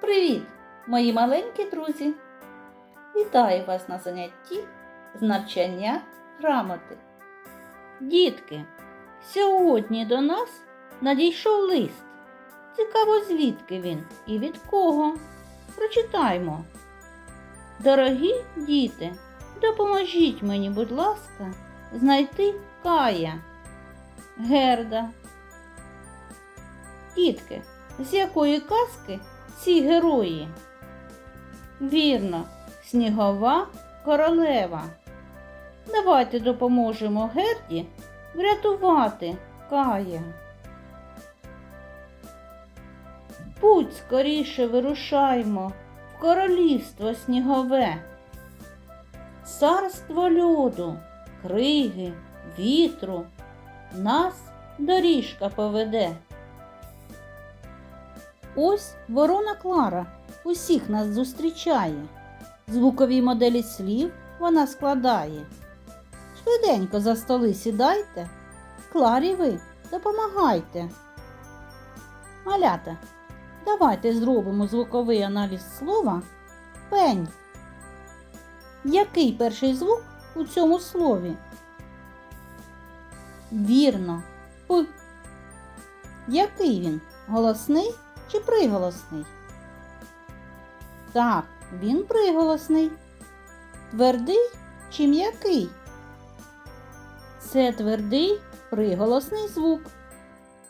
Привіт, мої маленькі друзі! Вітаю вас на занятті з навчання грамоти. Дітки, сьогодні до нас надійшов лист. Цікаво, звідки він і від кого. Прочитаймо. Дорогі діти, допоможіть мені, будь ласка, знайти Кая. Герда. Дітки, з якої казки ці герої? Вірно, снігова королева. Давайте допоможемо Герді врятувати Кая. Путь скоріше вирушаймо в королівство снігове. Царство льоду, криги, вітру, нас доріжка поведе. Ось ворона Клара усіх нас зустрічає. Звукові моделі слів вона складає. Швиденько за столи сідайте, Кларі ви допомагайте. Малята, давайте зробимо звуковий аналіз слова пень. Який перший звук у цьому слові? Вірно, П. Який він? Голосний чи приголосний? Так, він приголосний. Твердий чи м'який? Це твердий приголосний звук.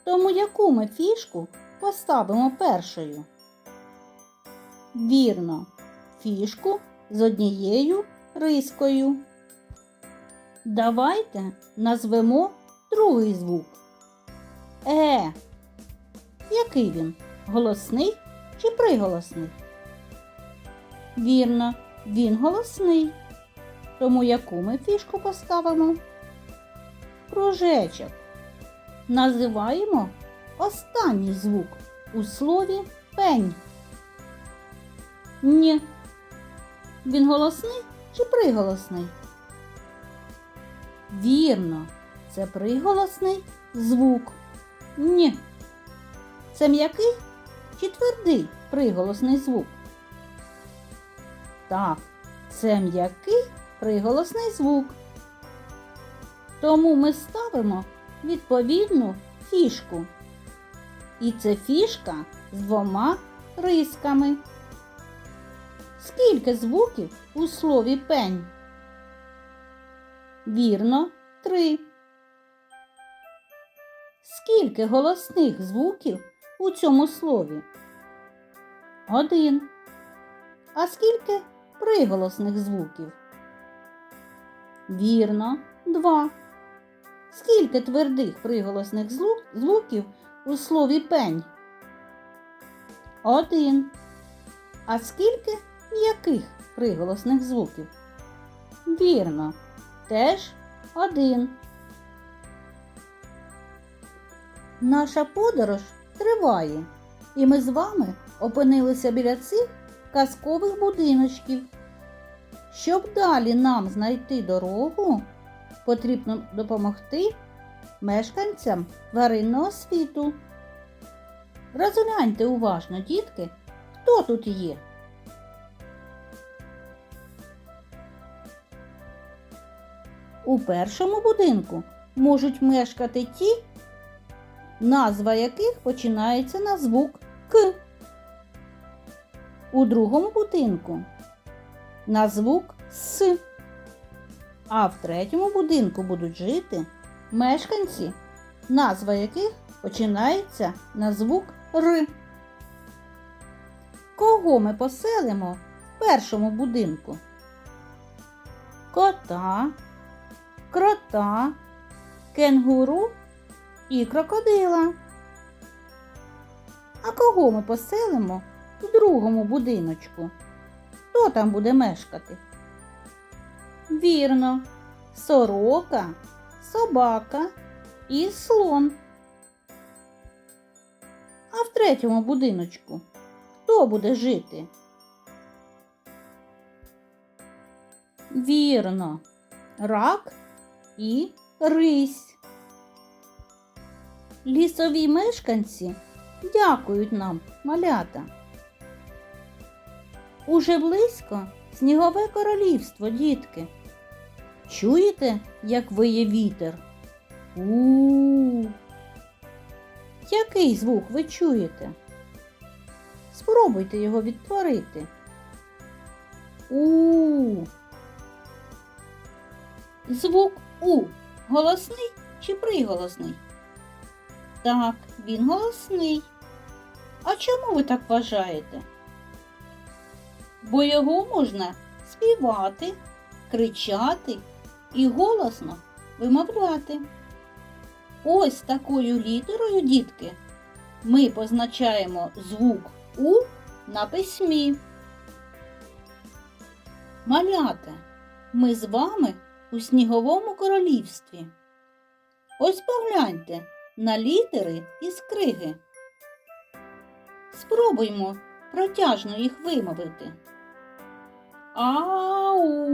Тому яку ми фішку поставимо першою? Вірно, фішку з однією рискою. Давайте назвемо другий звук. Е. Який він? Голосний чи приголосний? Вірно, він голосний. Тому яку ми фішку поставимо? Кружечок. Називаємо останній звук у слові пень. Ні. Він голосний чи приголосний? Вірно, це приголосний звук. Ні. Це м'який чи твердий приголосний звук? Так, це м'який приголосний звук. Тому ми ставимо відповідну фішку. І це фішка з двома рисками. Скільки звуків у слові пень? Вірно, три. Скільки голосних звуків у цьому слові? Один. А скільки приголосних звуків? Вірно, два. Скільки твердих приголосних звуків у слові пень? Один. А скільки м'яких приголосних звуків? Вірно, теж один. Наша подорож триває, і ми з вами опинилися біля цих казкових будиночків. Щоб далі нам знайти дорогу, потрібно допомогти мешканцям тваринного світу. Розгляньте уважно, дітки, хто тут є. У першому будинку можуть мешкати ті, назва яких починається на звук К. У другому будинку на звук С. А в третьому будинку будуть жити мешканці, назва яких починається на звук Р. Кого ми поселимо в першому будинку? Кота, крота, кенгуру і крокодила. А кого ми поселимо в другому будиночку? Хто там буде мешкати? Вірно, сорока, собака і слон. А в третьому будиночку хто буде жити? Вірно, рак і рись. Лісові мешканці дякують нам, малята. Уже близько снігове королівство, дітки. Чуєте, як виє вітер? У, -у, у Який звук ви чуєте? Спробуйте його відтворити. У, -у. Звук У голосний чи приголосний? Так, він голосний. А чому ви так вважаєте? Бо його можна співати, кричати і голосно вимовляти. Ось такою літерою, дітки, ми позначаємо звук У на письмі. Малята, ми з вами у сніговому королівстві. Ось погляньте на літери із криги. Спробуймо протяжно їх вимовити. Ау.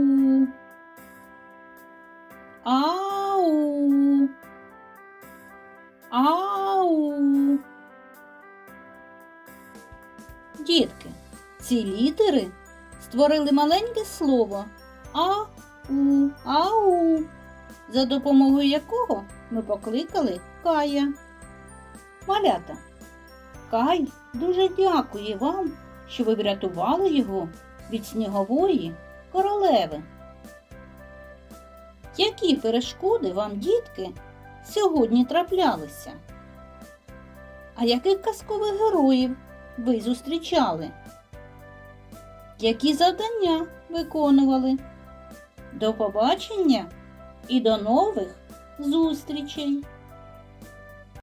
Ау. Ау. Дітки, ці літери створили маленьке слово ау, ау, за допомогою якого ми покликали Кая. Малята, Кай дуже дякує вам, що ви врятували його від снігової королеви. Які перешкоди вам, дітки, сьогодні траплялися? А яких казкових героїв ви зустрічали? Які завдання виконували? До побачення і до нових зустрічей!